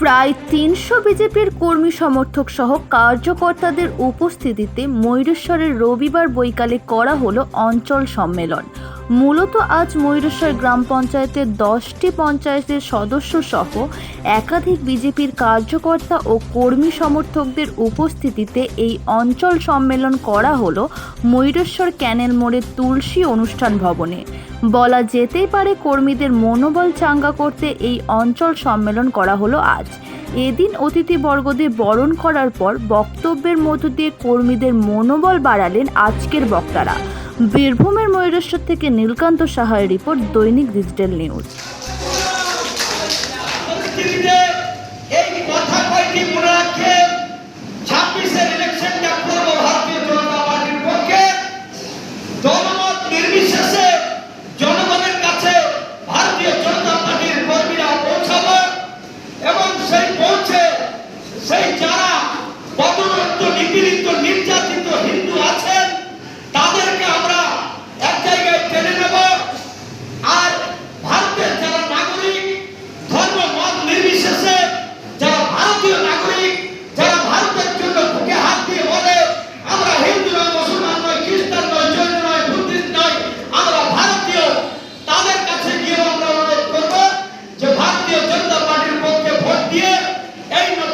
প্রায় তিনশো বিজেপির কর্মী সমর্থক সহ কার্যকর্তাদের উপস্থিতিতে ময়ূরেশ্বরের রবিবার বৈকালে করা হলো অঞ্চল সম্মেলন। মূলত আজ ময়ূরেশ্বর গ্রাম পঞ্চায়েতের দশটি পঞ্চায়েতের সদস্য সহ একাধিক বিজেপির কার্যকর্তা ও কর্মী সমর্থকদের উপস্থিতিতে এই অঞ্চল সম্মেলন করা হলো ময়ূরেশ্বর ক্যানেল মোড়ের তুলসী অনুষ্ঠান ভবনে। বলা যেতেই পারে কর্মীদের মনোবল চাঙ্গা করতে এই অঞ্চল সম্মেলন করা হলো আজ। এদিন অতিথিবর্গদের বরণ করার পর বক্তব্যের মধ্য দিয়ে কর্মীদের মনোবল বাড়ালেন আজকের বক্তারা। বীরভূমের ময়ূরেশ্বর থেকে নীলকান্ত সাহার report Dainik digital news. They know